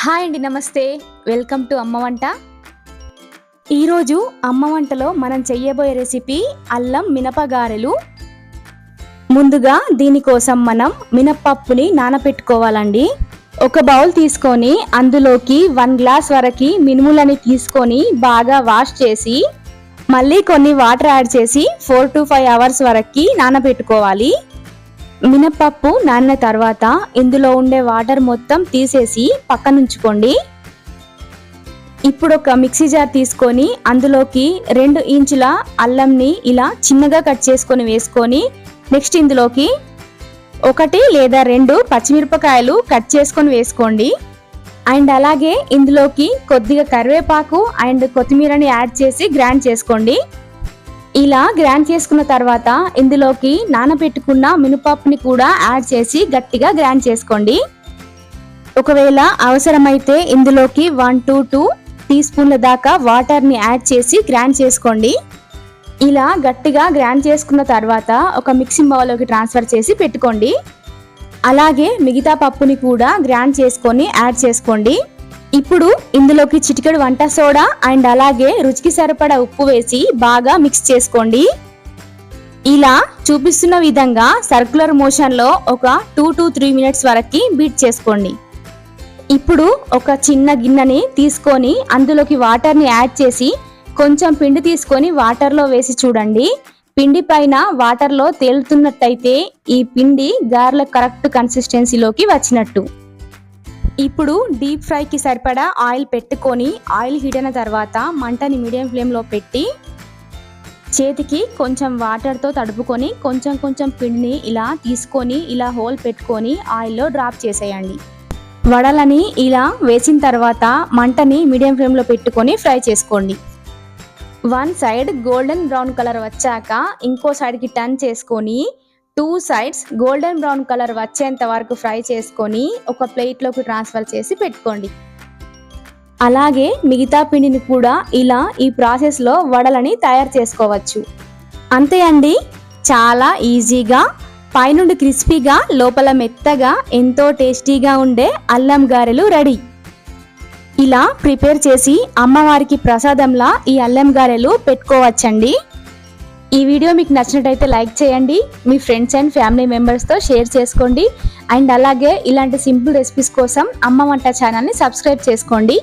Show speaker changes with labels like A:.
A: Hi అండి నమస్తే. Welcome to అమ్మ వంట. ఈరోజు అమ్మ వంటలో మనం చెయ్యబోయే రెసిపీ అల్లం మినపగారెలు. ముందుగా దీనికోసం మనం మినప్పప్పుని నానపెట్టుకోవాలండి. ఒక బౌల్ తీసుకొని అందులోకి వన్ గ్లాస్ వరకు మినుములని తీసుకొని బాగా వాష్ చేసి మళ్ళీ కొన్ని వాటర్ యాడ్ చేసి ఫోర్ టు ఫైవ్ అవర్స్ వరకు నానబెట్టుకోవాలి మినప్పప్పు నానిన తర్వాత ఇందులో ఉండే వాటర్ మొత్తం తీసేసి పక్కనుంచుకోండి. ఇప్పుడు ఒక మిక్సీ జార్ తీసుకొని అందులోకి రెండు ఇంచుల అల్లంని ఇలా చిన్నగా కట్ చేసుకొని వేసుకొని నెక్స్ట్ ఇందులోకి ఒకటి లేదా రెండు పచ్చిమిరపకాయలు కట్ చేసుకొని వేసుకోండి. అండ్ అలాగే ఇందులోకి కొద్దిగా కరివేపాకు అండ్ కొత్తిమీరని యాడ్ చేసి గ్రైండ్ చేసుకోండి. ఇలా గ్రైండ్ చేసుకున్న తర్వాత ఇందులోకి నానబెట్టుకున్న మినపప్పుని కూడా యాడ్ చేసి గట్టిగా గ్రైండ్ చేసుకోండి. ఒకవేళ అవసరమైతే ఇందులోకి వన్ టు టూ టీ స్పూన్ల దాకా వాటర్ని యాడ్ చేసి గ్రైండ్ చేసుకోండి. ఇలా గట్టిగా గ్రైండ్ చేసుకున్న తర్వాత ఒక మిక్సింగ్ బౌల్లోకి ట్రాన్స్ఫర్ చేసి పెట్టుకోండి. అలాగే మిగతా పప్పుని కూడా గ్రైండ్ చేసుకొని యాడ్ చేసుకోండి. ఇప్పుడు ఇందులోకి చిటికెడు వంట సోడా అండ్ అలాగే రుచికి సరిపడా ఉప్పు వేసి బాగా మిక్స్ చేసుకోండి. ఇలా చూపిస్తున్న విధంగా సర్క్యులర్ మోషన్లో ఒక టూ టు త్రీ మినిట్స్ వరకు బీట్ చేసుకోండి. ఇప్పుడు ఒక చిన్న గిన్నెని తీసుకొని అందులోకి వాటర్ని యాడ్ చేసి కొంచెం పిండి తీసుకొని వాటర్లో వేసి చూడండి. పిండి పైన వాటర్లో తేలుతున్నట్టయితే ఈ పిండి గార్ల కరెక్ట్ కన్సిస్టెన్సీలోకి వచ్చినట్టు. ఇప్పుడు డీప్ ఫ్రైకి సరిపడా ఆయిల్ పెట్టుకొని ఆయిల్ హీట్ అయిన తర్వాత మంటని మీడియం ఫ్లేమ్లో పెట్టి చేతికి కొంచెం వాటర్తో తడుపుకొని కొంచెం కొంచెం పిండిని ఇలా తీసుకొని ఇలా హోల్ పెట్టుకొని ఆయిల్లో డ్రాప్ చేసేయండి. వడలని ఇలా వేసిన తర్వాత మంటని మీడియం ఫ్లేమ్లో పెట్టుకొని ఫ్రై చేసుకోండి. One side golden brown colour వచ్చాక ఇంకో సైడ్కి టర్న్ చేసుకొని two sides golden brown colour వచ్చేంత వరకు ఫ్రై చేసుకొని ఒక ప్లేట్లోకి ట్రాన్స్ఫర్ చేసి పెట్టుకోండి. అలాగే మిగతా పిండిని కూడా ఇలా ఈ ప్రాసెస్లో వడలని తయారు చేసుకోవచ్చు. అంతే అండి. చాలా ఈజీగా పైనుండి క్రిస్పీగా లోపల మెత్తగా ఎంతో టేస్టీగా ఉండే అల్లం గారెలు రెడీ. ఇలా ప్రిపేర్ చేసి అమ్మవారికి ప్రసాదంలా ఈ అల్లం గారెలు పెట్టుకోవచ్చండి. ఈ వీడియో మీకు నచ్చినట్టయితే లైక్ చేయండి మీ ఫ్రెండ్స్ అండ్ ఫ్యామిలీ మెంబర్స్తో షేర్ చేసుకోండి. అండ్ అలాగే ఇలాంటి సింపుల్ రెసిపీస్ కోసం అమ్మ వంట ఛానల్ని సబ్స్క్రైబ్ చేసుకోండి.